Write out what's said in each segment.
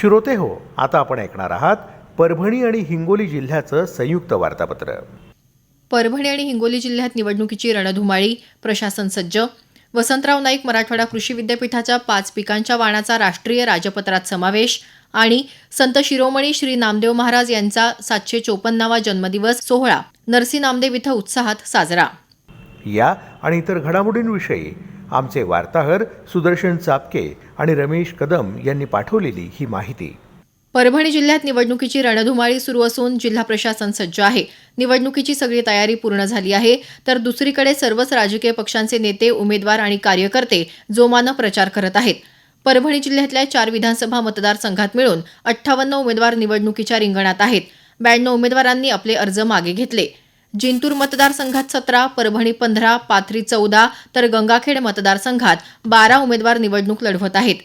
श्रोते हो. आता आपण ऐकणार आहात परभणी आणि हिंगोली जिल्ह्याचं संयुक्त वार्तापत्र. परभणी आणि हिंगोली जिल्ह्यात निवडणुकीची रणधुमाळी प्रशासन सज्ज. वसंतराव नाईक मराठवाडा कृषी विद्यापीठाच्या पाच पिकांच्या वाणाचा राष्ट्रीय राजपत्रात समावेश आणि संत शिरोमणी श्री नामदेव महाराज यांचा सातशे चोपन्नावा जन्मदिवस सोहळा नरसी नामदेव इथं उत्साहात साजरा. या आणि इतर घडामोडींविषयी आमचे वार्ताहर सुदर्शन चापके आणि रमेश कदम यांनी पाठवलेली ही माहिती. परभणी जिल्ह्यात निवडणुकीची रणधुमाळी सुरू असून जिल्हा प्रशासन सज्ज आहे. निवडणुकीची सगळी तयारी पूर्ण झाली आहे. तर दुसरीकडे सर्वच राजकीय पक्षांचे नेते उमेदवार आणि कार्यकर्ते जोमानं प्रचार करत आहेत. परभणी जिल्ह्यातल्या चार विधानसभा मतदारसंघात मिळून अठ्ठावन्न उमेदवार निवडणुकीच्या रिंगणात आहेत. ब्याण्णव उमेदवारांनी आपले अर्ज मागे घेतले. जिंतूर मतदारसंघात सतरा परभणी पंधरा पाथरी चौदा तर गंगाखेड मतदारसंघात बारा उमेदवार निवडणूक लढवत आहेत.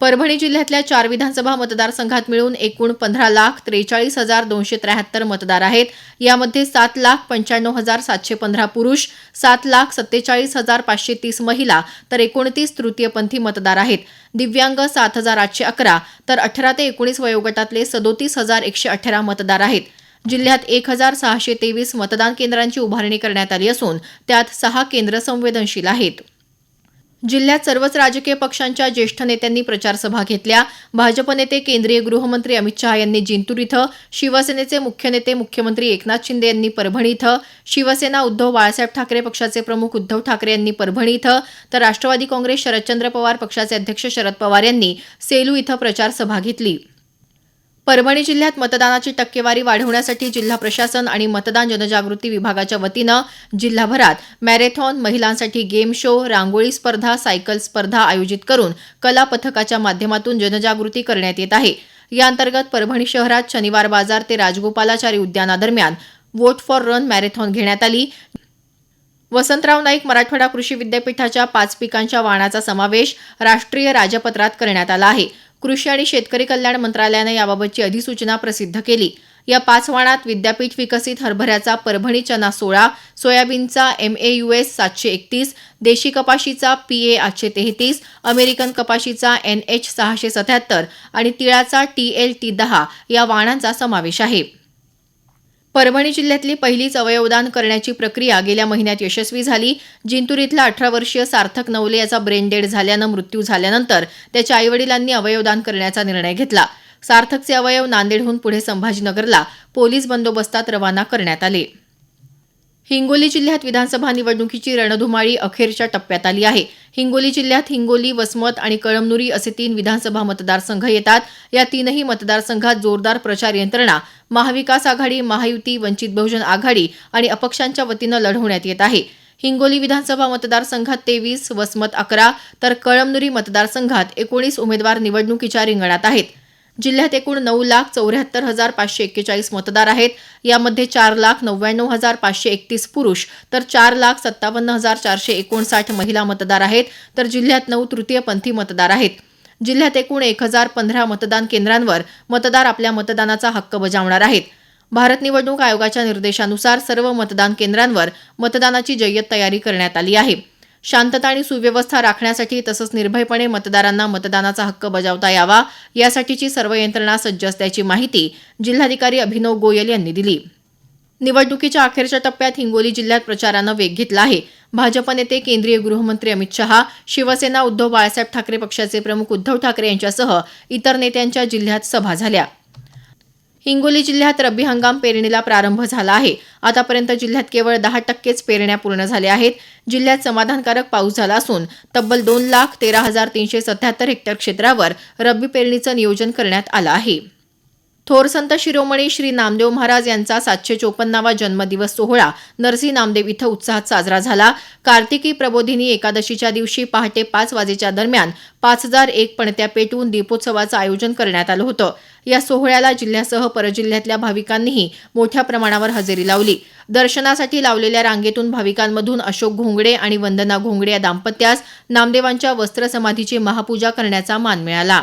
परभणी जिल्ह्यातल्या चार विधानसभा मतदारसंघात मिळून एकूण पंधरा लाख त्रेचाळीस हजार दोनशे त्र्याहत्तर मतदार आहेत. यामध्ये सात लाख पंच्याण्णव हजार सातशे पंधरा पुरुष सात लाख सत्तेचाळीस हजार पाचशे तीस महिला तर एकोणतीस तृतीयपंथी मतदार आहेत. दिव्यांग सात हजार आठशे अकरा तर अठरा ते एकोणीस वयोगटातले सदोतीस हजार एकशे अठरा मतदार आहेत. जिल्ह्यात एक हजार सहाशे तेवीस मतदान केंद्रांची उभारणी करण्यात आली असून त्यात सहा केंद्र संवेदनशील आहेत. जिल्ह्यात सर्वच राजकीय पक्षांच्या ज्येष्ठ नेत्यांनी प्रचारसभा घेतल्या. भाजप नेते केंद्रीय गृहमंत्री अमित शहा यांनी जिंतूर इथं शिवसेनेचे मुख्य नेते मुख्यमंत्री एकनाथ शिंदे यांनी परभणी इथं शिवसेना उद्धव बाळासाहेब ठाकरे पक्षाचे प्रमुख उद्धव ठाकरे यांनी परभणी इथं तर राष्ट्रवादी काँग्रेस शरदचंद्र पवार पक्षाचे अध्यक्ष शरद पवार यांनी सेलू इथं प्रचारसभा घेतली. परभणी जिल्ह्यात मतदानाची टक्केवारी वाढवण्यासाठी जिल्हा प्रशासन आणि मतदान जनजागृती विभागाच्या वतीनं जिल्हाभरात मॅरेथॉन महिलांसाठी गेम शो रांगोळी स्पर्धा सायकल स्पर्धा आयोजित करून कला पथकाच्या माध्यमातून जनजागृती करण्यात येत आहे. या अंतर्गत परभणी शहरात शनिवार बाजार ते राजगोपालाचारी उद्यानादरम्यान वोट फॉर रन मॅरेथॉन घेण्यात आली. वसंतराव नाईक मराठवाडा कृषी विद्यापीठाच्या पाच पिकांच्या वाणाचा समावेश राष्ट्रीय राजपत्रात करण्यात आला आहे. कृषी आणि शेतकरी कल्याण मंत्रालयानं याबाबतची अधिसूचना प्रसिद्ध केली. या पाच वाणात विद्यापीठ विकसित हरभऱ्याचा परभणी चना सोळा सोयाबीनचा एम ए यू एस सातशे एकतीस देशी कपाशीचा पी ए आठशे तेहतीस अमेरिकन कपाशीचा एन एच सहाशे सत्याहत्तर आणि तिळाचा टी एल टी दहा या वाणांचा समावेश आहे. परभणी जिल्ह्यातली पहिलीच अवयवदान करण्याची प्रक्रिया गेल्या महिन्यात यशस्वी झाली. जिंतूर इथला अठरा वर्षीय सार्थक नवले याचा ब्रेन डेड झाल्यानं मृत्यू झाल्यानंतर त्याच्या आईवडिलांनी अवयवदान करण्याचा निर्णय घेतला. सार्थकचे अवयव नांदेडहून पुढे संभाजीनगरला पोलीस बंदोबस्तात रवाना करण्यात आले. हिंगोली जिल्ह्यात विधानसभा निवडणुकीची रणधुमाळी अखेरच्या टप्प्यात आली आहे. हिंगोली जिल्ह्यात हिंगोली वसमत आणि कळमनुरी असे तीन विधानसभा मतदारसंघ येतात. या तीनही मतदारसंघात जोरदार प्रचार यंत्रणा महाविकास आघाडी महायुती वंचित बहुजन आघाडी आणि अपक्षांच्या वतीनं लढवण्यात येत आहे. हिंगोली विधानसभा मतदारसंघात तेवीस वसमत अकरा तर कळमनुरी मतदारसंघात एकोणीस उमेदवार निवडणुकीच्या रिंगणात आहेत. जिल्ह्यात एकूण नऊ लाख चौऱ्याहत्तर हजार पाचशे एक्केचाळीस मतदार आहेत. यामध्ये चार लाख नव्याण्णव हजार पाचशे एकतीस पुरुष तर चार लाख सत्तावन्न हजार चारशे एकोणसाठ महिला मतदार आहेत. तर जिल्ह्यात नऊ तृतीयपंथी मतदार आहेत. जिल्ह्यात एकूण एक हजार पंधरा मतदान केंद्रांवर मतदार आपल्या मतदानाचा हक्क बजावणार आहेत. भारत निवडणूक आयोगाच्या निर्देशानुसार सर्व मतदान केंद्रांवर मतदानाची जय्यत तयारी करण्यात आली आहे. शांतता आणि सुव्यवस्था राखण्यासाठी तसंच निर्भयपणे मतदारांना मतदानाचा हक्क बजावता यावा यासाठीची सर्व यंत्रणा सज्ज असल्याची माहिती जिल्हाधिकारी अभिनव गोयल यांनी दिली. निवडणुकीच्या अखेरच्या टप्प्यात हिंगोली जिल्ह्यात प्रचारानं वेग घेतला आहे. भाजप नेते केंद्रीय गृहमंत्री अमित शहा शिवसेना उद्धव बाळासाहेब ठाकरे पक्षाचे प्रमुख उद्धव ठाकरे यांच्यासह इतर नेत्यांच्या जिल्ह्यात सभा झाल्या. हिंगोली जिल्ह्यात रब्बी हंगाम पेरणीला प्रारंभ झाला आहे. आतापर्यंत जिल्ह्यात केवळ दहा टक्केच पेरण्या पूर्ण झाल्या आहेत. जिल्ह्यात समाधानकारक पाऊस झाला असून तब्बल दोन लाख तेरा हजार तीनशे सत्याहत्तर हेक्टर क्षेत्रावर रब्बी पेरणीचं नियोजन करण्यात आलं आहे. थोर संत शिरोमणी श्री नामदेव महाराज यांचा सातशे चोपन्नावा जन्मदिवस सोहळा नरसी नामदेव इथं उत्साहात साजरा झाला. कार्तिकी प्रबोधिनी एकादशीच्या दिवशी पहाटे पाच वाजेच्या दरम्यान पाच हजार एक पणत्या पेटवून दीपोत्सवाचं आयोजन करण्यात आलं होतं. या सोहळ्याला जिल्ह्यासह परजिल्ह्यातल्या भाविकांनीही मोठ्या प्रमाणावर हजेरी लावली. दर्शनासाठी लावलेल्या रांगेतून भाविकांमधून अशोक घोंगडे आणि वंदना घोंगडे या दाम्पत्यास नामदेवांच्या वस्त्रसमाधीची महापूजा करण्याचा मान मिळाला.